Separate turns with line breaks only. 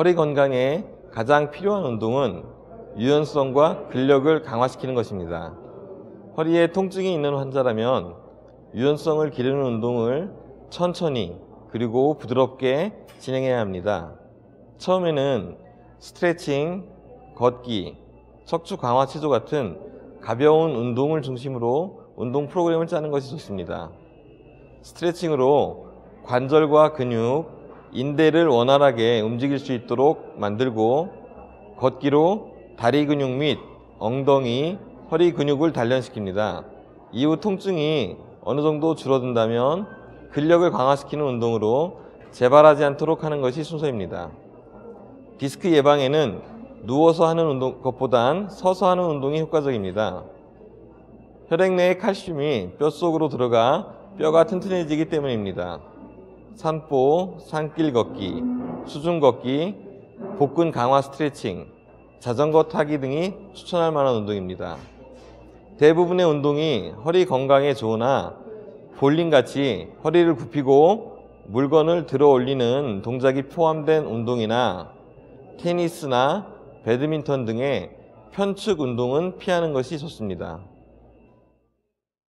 허리 건강에 가장 필요한 운동은 유연성과 근력을 강화시키는 것입니다. 허리에 통증이 있는 환자라면 유연성을 기르는 운동을 천천히 그리고 부드럽게 진행해야 합니다. 처음에는 스트레칭, 걷기, 척추 강화 체조 같은 가벼운 운동을 중심으로 운동 프로그램을 짜는 것이 좋습니다. 스트레칭으로 관절과 근육, 인대를 원활하게 움직일 수 있도록 만들고 걷기로 다리 근육 및 엉덩이, 허리 근육을 단련시킵니다. 이후 통증이 어느 정도 줄어든다면 근력을 강화시키는 운동으로 재발하지 않도록 하는 것이 순서입니다. 디스크 예방에는 누워서 하는 운동 것보단 서서 하는 운동이 효과적입니다. 혈액 내의 칼슘이 뼛 속으로 들어가 뼈가 튼튼해지기 때문입니다. 산보, 산길 걷기, 수중 걷기, 복근 강화 스트레칭, 자전거 타기 등이 추천할 만한 운동입니다. 대부분의 운동이 허리 건강에 좋으나 볼링 같이 허리를 굽히고 물건을 들어 올리는 동작이 포함된 운동이나 테니스나 배드민턴 등의 편측 운동은 피하는 것이 좋습니다.